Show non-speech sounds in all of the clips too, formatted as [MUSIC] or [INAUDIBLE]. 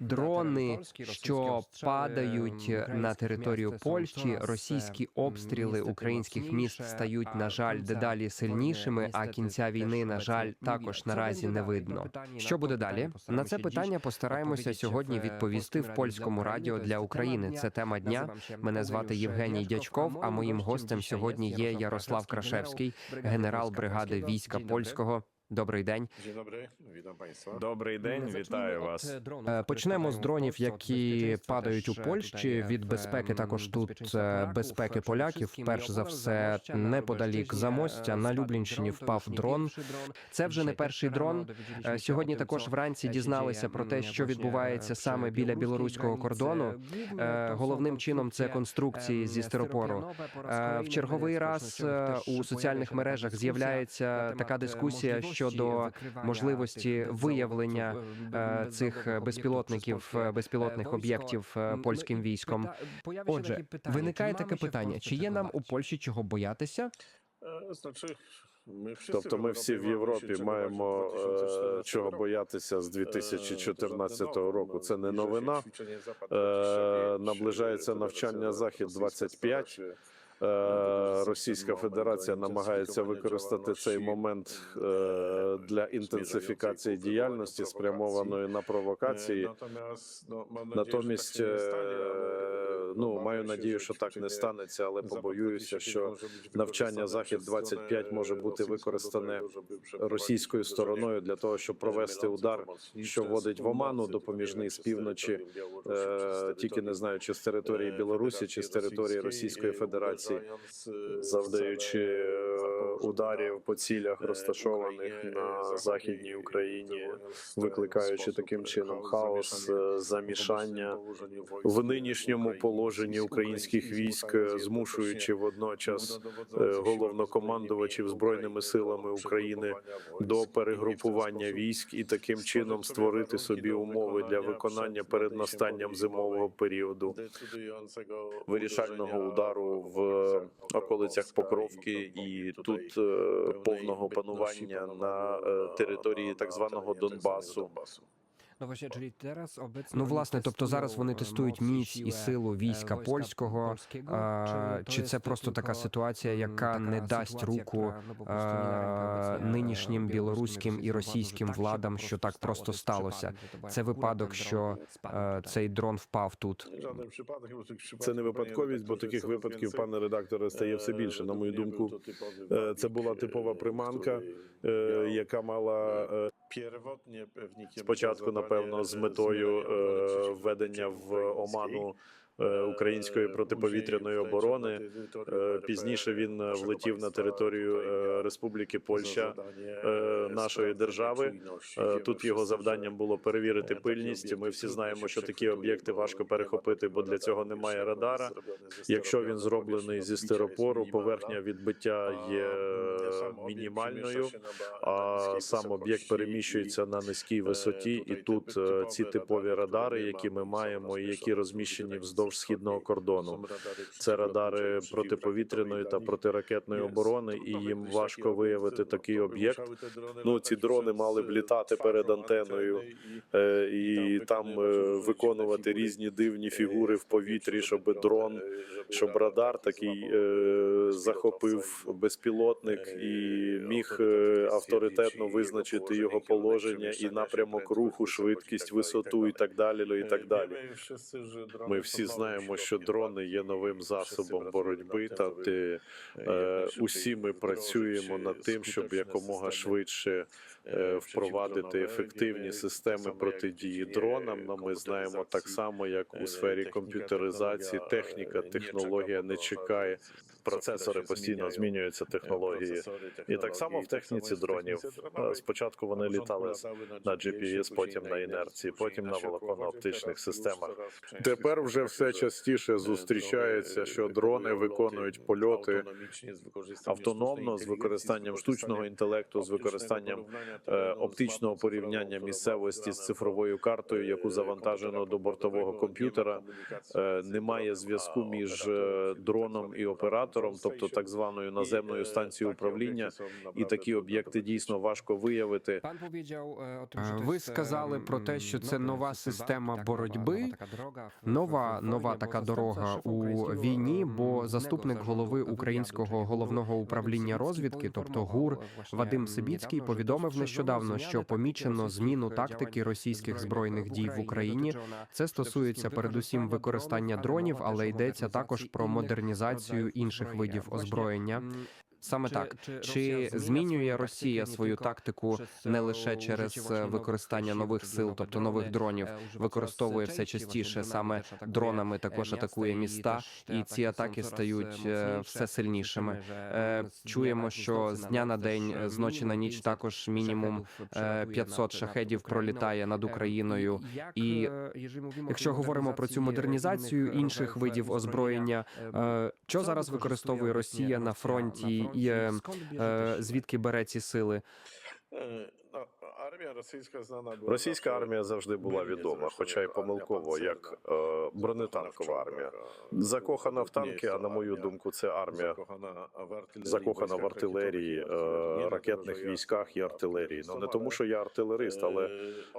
Дрони що падають на територію Польщі, російські обстріли українських міст стають, на жаль, дедалі сильнішими. А кінця війни, на жаль, також наразі не видно. Що буде далі? На це питання постараємося сьогодні відповісти в польському радіо для України. Це тема дня. Мене звати Євгеній Дячков. А моїм гостем сьогодні є Ярослав Крашевський, генерал бригади війська польського. Добрий день. Добрий день, вітаю вас. Е, Почнемо з дронів, які падають у Польщі. Від безпеки також тут е, безпеки поляків. Перш за все, неподалік замостя на Люблінщині впав дрон. Це вже не перший дрон. Е, Сьогодні також вранці дізналися про те, що відбувається саме біля білоруського кордону. Е, Головним чином це конструкції зі стиропору. Е, В черговий раз е, у соціальних мережах з'являється така дискусія щодо можливості виявлення е, цих безпілотників, е, безпілотних об'єктів е, польським військом. Отже, виникає таке питання: чи є нам у Польщі чого боятися? Е, ми Тобто ми всі в Європі маємо е, чого боятися з 2014 року. Це не новина. Е, Наближається навчання Захід 25 Е, Російська Федерація намагається використати цей момент е, для інтенсифікації діяльності, спрямованої на провокації. Натомість, е, ну маю надію, що так не станеться, але побоююся, що навчання Захід 25 може бути використане російською стороною для того, щоб провести удар, що вводить в оману допоміжний з півночі, е, тільки не знаю, чи з території Білорусі, чи з території Російської Федерації, завдаючи е, ударів по цілях, розташованих на західній Україні, викликаючи таким чином хаос, е, замішання в нинішньому положенні українських військ, е, змушуючи водночас е, головнокомандувачів збройними силами України до перегрупування військ і таким чином створити собі умови для виконання перед настанням зимового періоду вирішального удару в околицях Покровки і тут е, повного панування на е, території так званого Донбасу. Ну, власне, тобто зараз вони тестують міць і силу війська польського. А, Чи це просто така ситуація, яка не дасть руку а, нинішнім білоруським і російським владам, що так просто сталося? Це випадок, що а, цей дрон впав тут. Це не випадковість, бо таких випадків, пане редакторе, стає все більше. На мою думку, е, це була типова приманка, е, яка мала е, спочатку, напевно, з метою е, введення в оману. Е, Української протиповітряної оборони Е, пізніше він е, влетів на територію Республіки Польща нашої держави. Тут його завданням було перевірити пильність. Ми всі знаємо, що такі об'єкти важко перехопити, бо для цього немає радара. Якщо він зроблений зі стиропору, поверхня відбиття є мінімальною, а сам об'єкт переміщується на низькій висоті. І тут ці типові радари, які ми маємо, і які розміщені вздовж східного кордону. Це радари протиповітряної та протиракетної оборони, і їм важко виявити такий об'єкт. Ну ці дрони мали б літати перед антеною е, і там е, виконувати різні дивні фігури в повітрі, щоб дрон, щоб радар такий е, захопив безпілотник і міг е, авторитетно визначити його положення і напрямок руху, швидкість, висоту і так далі. І так далі. Ми всі знаємо, що дрони є новим засобом боротьби. Та де, е, усі ми працюємо над тим, щоб якомога швидше е, впровадити ефективні системи протидії дронам. Но ми знаємо так само, як у сфері комп'ютеризації, техніка, технологія не чекає. Процесори постійно змінюються технології, і так само в техніці дронів. Е, Спочатку вони літали на GPS, потім на інерції, потім на волоконно-оптичних системах. Тепер вже все частіше зустрічається, що дрони виконують польоти автономно з використанням штучного інтелекту, з використанням е, оптичного порівняння місцевості з цифровою картою, яку завантажено до бортового комп'ютера. Е, Немає зв'язку між е, дроном і оператором, тобто так званою наземною станцією управління. І такі об'єкти дійсно важко виявити. Е, Ви сказали про те, що це нова система боротьби, нова нова така дорога у війні. Бо заступник голови українського головного управління розвідки, тобто ГУР Вадим Сибіцький, повідомив нещодавно, що помічено зміну тактики російських збройних дій в Україні. Це стосується передусім використання дронів, але йдеться також про модернізацію інших видів озброєння. Саме так чи змінює Росія свою тактику не лише через е, використання нових сил, тобто нових дронів, використовує все частіше саме дронами, також атакує міста, і ці атаки стають е, все сильнішими. Е, Чуємо, що з дня на день, е, з ночі на ніч, також мінімум е, 500 шахедів пролітає над Україною. І якщо говоримо про цю модернізацію інших видів озброєння, е, що зараз використовує Росія на фронті, і е, е, звідки бере ці сили? Е, Армія російська знана була Російська армія завжди була відома, хоча й помилково, як е, бронетанкова армія. Закохана в танки, а на мою думку, це армія закохана в артилерії, е, ракетних військах і артилерії. Ну не тому, що я артилерист, але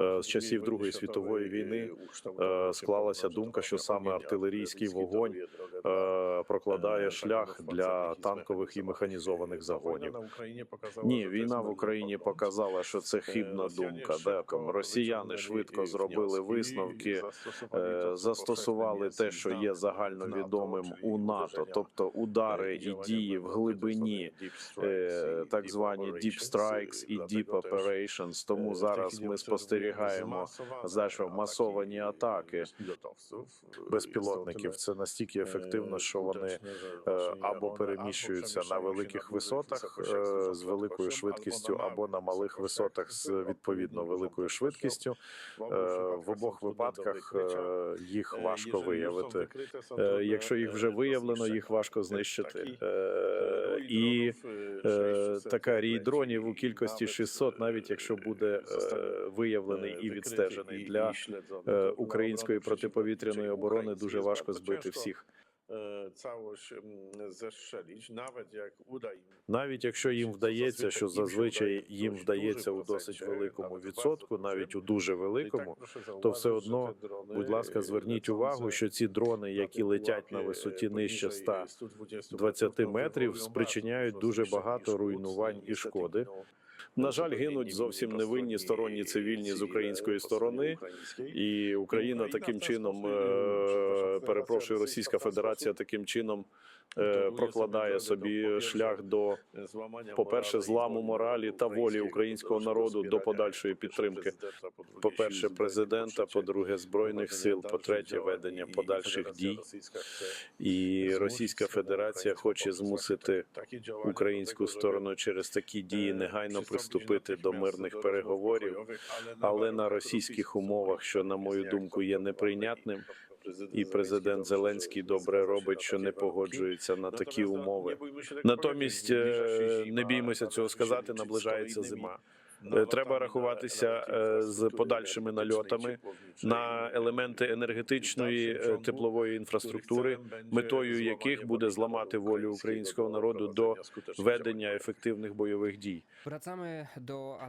е, з часів Другої світової війни е, склалася думка, що саме артилерійський вогонь прокладає шлях для танкових і [LAUGHS] механізованих загонів. Ні, війна в Україні показала, що це хибна думка. Де там росіяни швидко зробили висновки, е, застосували те, що є загальновідомим у НАТО, тобто удари і дії в глибині, е, так звані Deep Strikes і Deep Operations. Тому зараз ми спостерігаємо за що масовані атаки безпілотників. Це настільки ефективно, що вони е, або переміщуються на великих висотах е, з великою швидкістю, або на малих висотах з відповідно великою швидкістю. Е, В обох випадках їх важко виявити. Якщо їх вже виявлено, їх важко знищити. І така рій дронів у кількості 600, навіть якщо буде виявлений і відстежений для української протиповітряної оборони, дуже важко збити всіх. Е, całość м, zestrzelić, nawet jak uda im Навіть якщо їм вдається, що зазвичай їм вдається у досить великому відсотку, навіть у дуже великому, то все одно, будь ласка, зверніть увагу, що ці дрони, які летять на висоті нижче 120 метрів, спричиняють дуже багато руйнувань і шкоди. На жаль, гинуть зовсім невинні сторонні цивільні з української сторони, і Україна таким чином е, перепрошую, Російська Федерація таким чином е, прокладає собі шлях до по-перше, зламу моралі та волі українського народу до подальшої підтримки. По-перше, президента, по-друге, збройних сил, по-третє, ведення подальших дій. І Російська Федерація хоче змусити українську сторону через такі дії негайно приступити до мирних переговорів, але на російських умовах, що на мою думку є неприйнятним. І президент Зеленський добре робить, що не погоджується на такі умови. Натомість е, не біймося цього сказати. Наближається зима. Е, Треба рахуватися е, з подальшими нальотами на елементи енергетичної е, теплової інфраструктури, метою яких буде зламати волю українського народу до ведення ефективних бойових дій.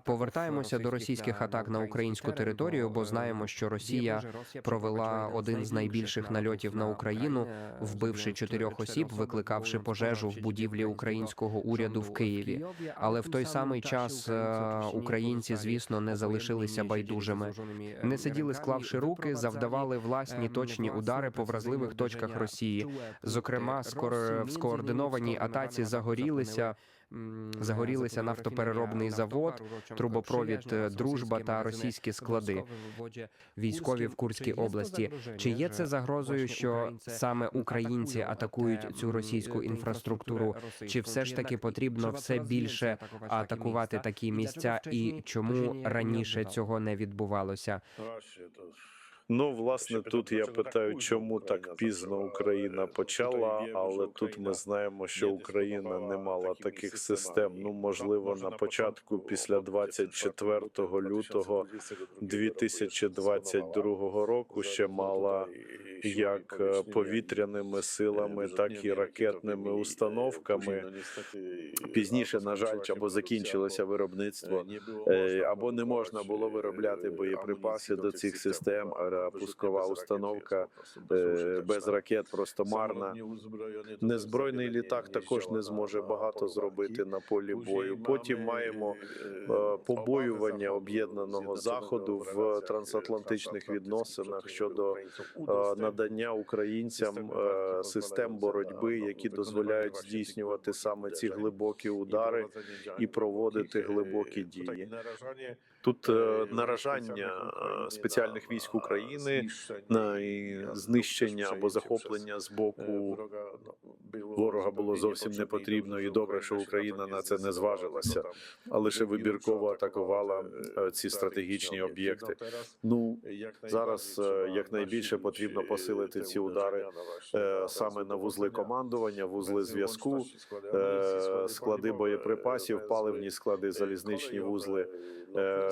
Повертаємося до російських атак на українську територію, бо знаємо, що Росія провела один з найбільших нальотів на Україну, вбивши чотирьох осіб, викликавши пожежу в будівлі українського уряду в Києві. Але в той самий час е, українці, звісно, не залишилися байдужими. Не сиділи, склавши руки, завдавали власні точні удари по вразливих точках Росії. Зокрема, скоро в скоординованій атаці загорілися. Загорілися нафтопереробний завод, трубопровід е, Дружба та російські склади військові в Курській області. Чи є це загрозою, що саме українці атакують цю російську інфраструктуру? Чи все ж таки потрібно все більше атакувати такі місця? І чому раніше цього не відбувалося? Ну, власне, тут я питаю, чому так пізно Україна почала, але тут ми знаємо, що Україна не мала таких систем. Ну, можливо, на початку, після 24 лютого 2022 року, ще мала як е, повітряними силами, так і ракетними установками. Пізніше, на жаль, або закінчилося виробництво, е, або не можна було виробляти боєприпаси до цих систем. А пускова установка е, без ракет просто марна. Незбройний літак також не зможе багато зробити на полі бою. Потім маємо е, побоювання об'єднаного заходу в трансатлантичних відносинах щодо е, надання українцям е, систем боротьби, які дозволяють здійснювати саме ці глибокі удари і проводити глибокі дії. Тут е, наражання е, спеціальних військ України на і знищення або захоплення з боку ворога було зовсім не потрібно, і добре, що Україна на це не зважилася, а лише вибірково атакувала е, ці стратегічні об'єкти. Ну зараз е, якнайбільше потрібно посилити ці удари е, саме на вузли командування, вузли зв'язку, е, склади боєприпасів, паливні склади, залізничні вузли.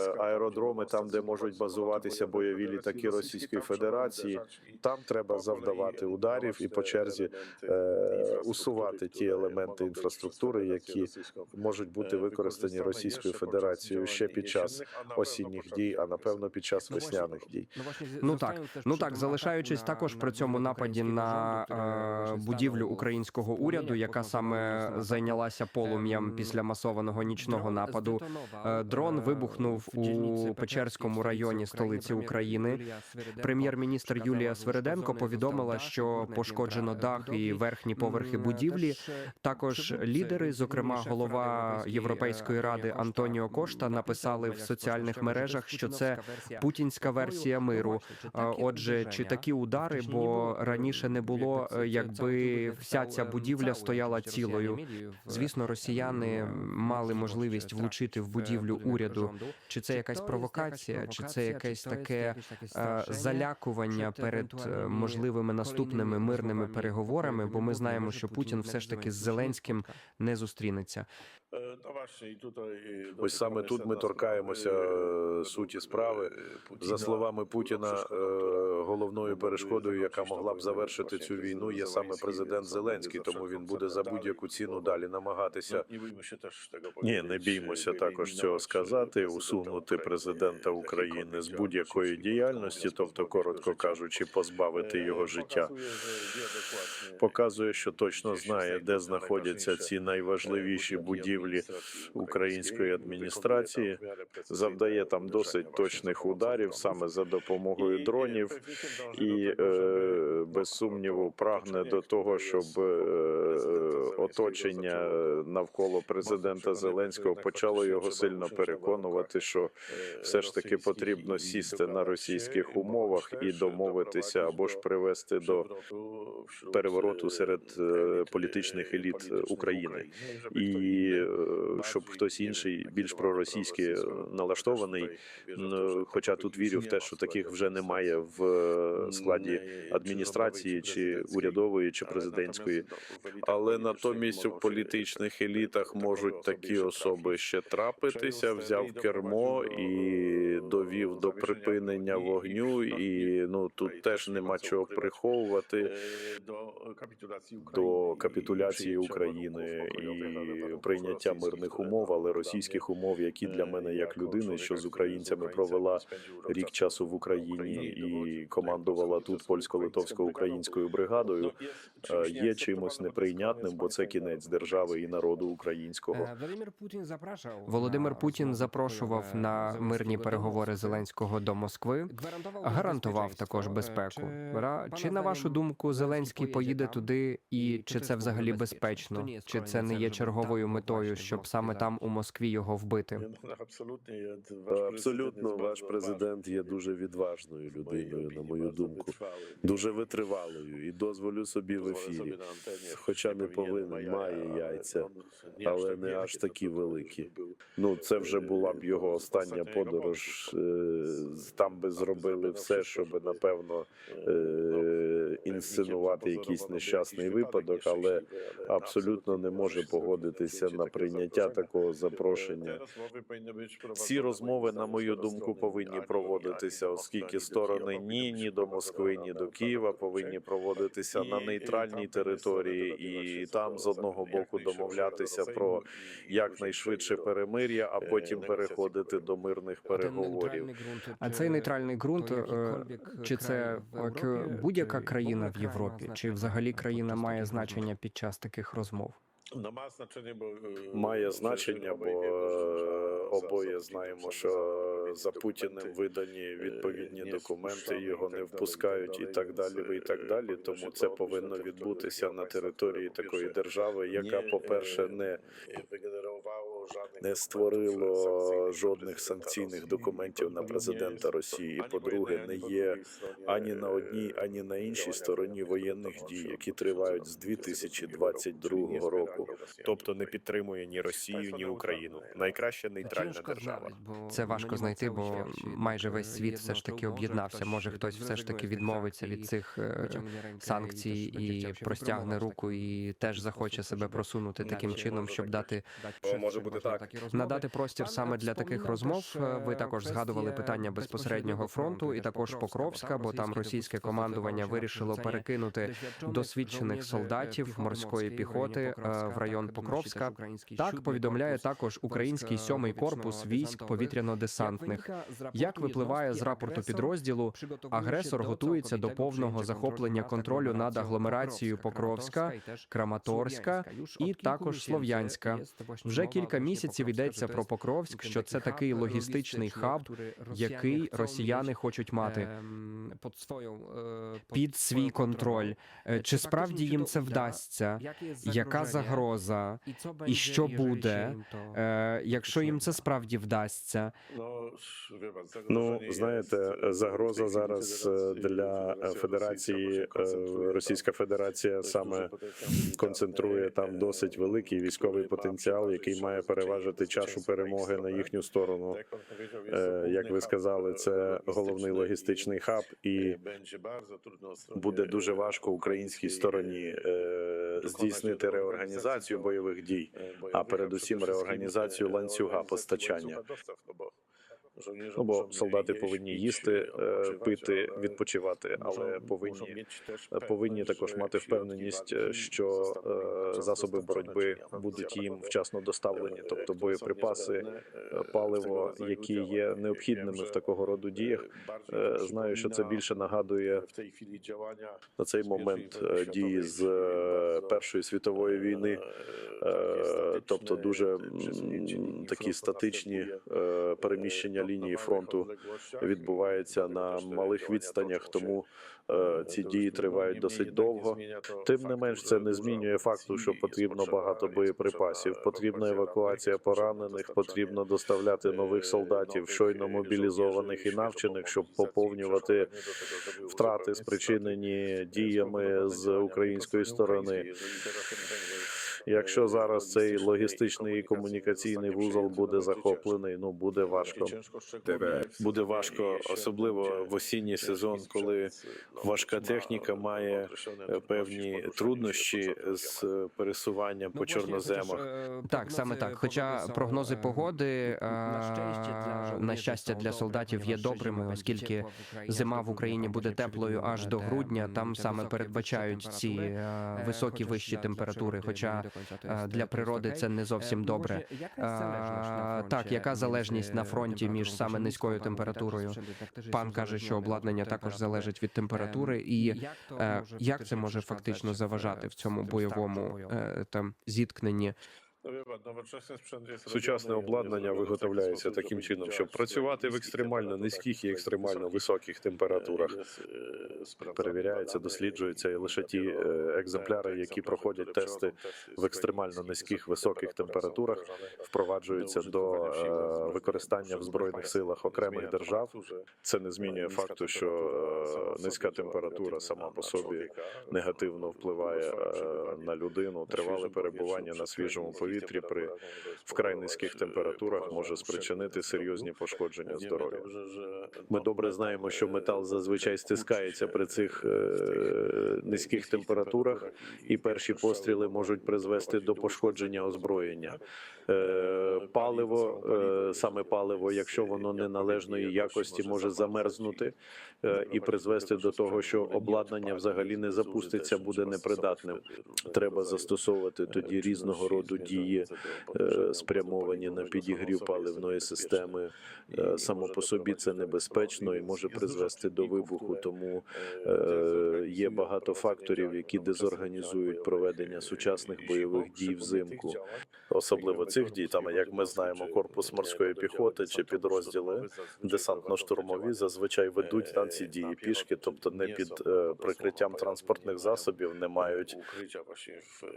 Е, Аеродроми там, де можуть базуватися бойові літаки Російської Федерації, там треба завдавати ударів і по черзі е, усувати ті елементи інфраструктури, які можуть бути використані Російською Федерацією ще під час осінніх дій, а напевно під час весняних дій. Ну так, ну так, залишаючись також при цьому нападі на е, будівлю українського уряду, яка саме зайнялася полум'ям після масованого нічного нападу. Е, Дрон вибухнув у Печерському районі столиці України. Прем'єр-міністр Юлія Свериденко повідомила, що пошкоджено дах і верхні поверхи будівлі. Також лідери, зокрема голова Європейської ради Антоніо Кошта, написали в соціальних мережах, що це путінська версія миру. Отже, чи такі удари, бо раніше не було, е, якби вся ця будівля стояла цілою. Звісно, росіяни мали можливість влучити в будівлю уряду. Чи це якась провокація, чи це якесь таке е, залякування перед е, можливими наступними мирними переговорами? Бо ми знаємо, що Путін все ж таки з Зеленським не зустрінеться. Е, Ось саме тут ми торкаємося е, суті справи. За словами Путіна, е, головною перешкодою, яка могла б завершити цю війну, є саме президент Зеленський. Тому він буде за будь-яку ціну далі намагатися. Ні, не біймося також цього сказати. Усунути президента України з будь-якої діяльності, тобто, коротко кажучи, позбавити його життя. Показує, що точно знає, де знаходяться ці найважливіші будівлі української адміністрації. Завдає там досить точних ударів саме за допомогою дронів, і е, без сумніву прагне до того, щоб е, оточення навколо президента Зеленського почало його сильно переконувати, що все ж таки потрібно сісти на російських умовах і домовитися або ж привести до перевороту серед е, політичних еліт України, і е, щоб хтось інший більш проросійськи налаштований. н- Хоча тут вірю в те, що таких вже немає в е, складі адміністрації чи урядової чи президентської, але натомість у політичних елітах можуть такі особи ще трапитися. Взяв кермо і довів до припинення вогню. І ну тут теж нема чого приховувати до капітуляції України і прийняття мирних умов, але російських умов, які для мене як людини, що з українцями провела рік часу в Україні і командувала тут польсько-литовсько-українською бригадою, е, є чимось неприйнятним, бо це кінець держави і народу українського. Володимир Путін запрошував на мирні переговори Зеленського до Москви. Гарантував також безпеку. Ра- Чи на вашу думку Зеленський поїде туди, і чи це взагалі безпечно, чи це не є черговою метою, щоб саме там у Москві його вбити? Абсолютно, ваш Абсолютно, ваш президент є дуже відважною людиною, на мою думку, дуже витривалою, і дозволю собі в ефірі. Хоча не повинен, має яйця, але не аж такі великі. Ну, це вже була б його остання подорож. Е, Там би зробили все, щоб напевно е, інсценувати якийсь нещасний випадок, але абсолютно не може погодитися на прийняття такого запрошення. Ці розмови, на мою думку, повинні проводитися, оскільки сторони ні ні до Москви, ні до Києва повинні проводитися на нейтральній території, і там з одного боку домовлятися про якнайшвидше перемир'я, а потім переходити до мирних переговорів. А цей нейтральний ґрунт, е, чи це е, к- будь-яка країна в Європі, чи взагалі країна має значення під час таких розмов? Має значення, бо е, обоє знаємо, що за Путіним видані відповідні документи, його не впускають і так далі. І так далі. Тому це повинно відбутися на території такої держави, яка, по-перше, не не створило жодних санкційних документів на президента Росії. І по-друге, не є ані на одній, ані на іншій стороні воєнних дій, які тривають з 2022 року. тобто не підтримує ні Росію, ні Україну. Найкраща нейтральна держава. Це важко знайти, бо майже весь світ все ж таки об'єднався. Може, хтось все ж таки відмовиться від цих е, санкцій і простягне руку, і теж захоче себе просунути таким чином, щоб дати Може бути так. надати простір саме для таких розмов. Е, Ви також згадували питання безпосереднього фронту, і також Покровська, бо там російське командування вирішило перекинути досвідчених солдатів морської піхоти е, в район Покровська. Так повідомляє також український сьомий корпус військ повітряно-десантних. Як випливає з рапорту підрозділу, агресор готується до повного захоплення контролю над агломерацією Покровська, Краматорська і також Слов'янська. Вже кілька місяців йдеться про Покровськ, що це такий логістичний хаб, який росіяни хочуть мати під свій контроль. Е, Чи справді їм це вдасться? Яка загроза? І що буде, е, якщо їм це справді вдасться? Ну знаєте, загроза зараз е, для е, Федерації е, Російська Федерація саме концентрує там досить великий військовий потенціал, який має переважити чашу перемоги на їхню сторону. Е, Як ви сказали, це головний логістичний хаб, і буде дуже важко українській стороні е, здійснити реорганізацію бойових дій, а передусім реорганізацію ланцюга постачання. Ну, бо солдати повинні їсти, е, пити, відпочивати, але повинні повинні також мати впевненість, е, що е, засоби боротьби будуть їм вчасно доставлені, тобто боєприпаси, е, паливо, які є необхідними в такого роду діях. Е, Знаю, що це більше нагадує на цей момент е, дії з е, Першої світової війни, Е, тобто дуже такі статичні е, лінії фронту відбуваються на малих відстанях, тому е, ці дії тривають досить довго. Тим не менш, це не змінює факту, що потрібно багато боєприпасів. Потрібна евакуація поранених, потрібно доставляти нових солдатів, щойно мобілізованих і навчених, щоб поповнювати втрати, спричинені діями з української сторони. Якщо зараз цей логістичний і комунікаційний вузол буде захоплений, ну буде важко. Буде важко, особливо в осінній сезон, коли важка техніка має е, певні труднощі з е, пересуванням по чорноземах. Так, саме так. Хоча прогнози погоди е, на щастя для солдатів є добрими, оскільки зима в Україні буде теплою аж до грудня. Там саме передбачають ці е, високі вищі температури. Хоча е, для природи це не зовсім добре. Е, Так, яка залежність на фронті між саме низькою температурою? Пан каже, що обладнання також залежить від температури, і е, як це може фактично заважати в цьому бойовому е, там зіткненні? Сучасне обладнання виготовляється таким чином, щоб працювати в екстремально низьких і екстремально високих температурах. E, Перевіряється, досліджується, і лише ті е, екземпляри, які проходять тести в екстремально низьких високих температурах, впроваджуються до е, використання в збройних силах окремих держав. Це не змінює факту, що е, низька температура сама по собі негативно впливає е, на людину. Тривале перебування на свіжому niskich повітрі при вкрай низьких e, температурах може спричинити серйозні пошкодження здоров'я. Ми добре знаємо, що метал зазвичай стискається при цих е, низьких температурах, і перші постріли можуть призвести до пошкодження озброєння. Е, Паливо, е, саме паливо, якщо воно неналежної якості, може замерзнути е, і призвести до того, що обладнання взагалі не запуститься, буде непридатним. Треба застосовувати тоді різного роду дії, е, спрямовані на підігрів паливної системи. Е, Само по собі це небезпечно і може призвести до вибуху. Тому е, є багато факторів, які дезорганізують проведення сучасних бойових дій взимку. Особливо цих дій, там як ми знаємо, корпус морської піхоти чи підрозділи десантно-штурмові зазвичай ведуть на ці дії пішки, тобто не під прикриттям транспортних засобів, не мають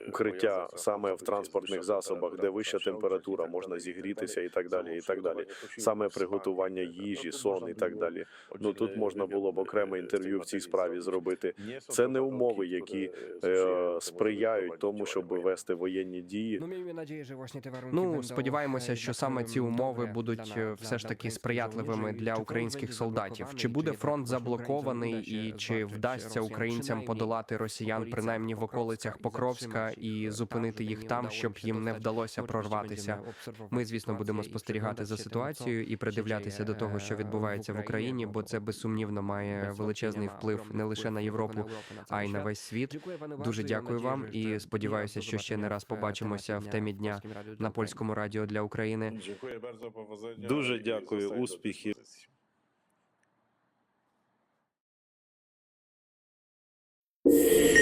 укриття саме в транспортних засобах, де вища температура, можна зігрітися і так далі. І так далі. Саме приготування їжі, сон і так далі. Ну тут можна було б окреме інтерв'ю в цій справі зробити. Це не умови, які е, сприяють тому, щоб вести воєнні дії. Ну, сподіваємося, що саме ці умови будуть е, все ж таки сприятливими для українських солдатів. Чи буде фронт заблокований, і чи вдасться українцям подолати росіян принаймні в околицях Покровська і зупинити їх там, щоб їм не вдалося прорватися? Ми, звісно, будемо спостерігати за ситуацією і придивлятися до того, що відбувається в Україні, бо це безсумнівно має величезний вплив не лише на Європу, а й на весь світ. Дуже дякую вам і сподіваюся, що ще не раз побачимося в темі дня на польському радіо для України. Дуже дякую, успіхів. Uspěchy.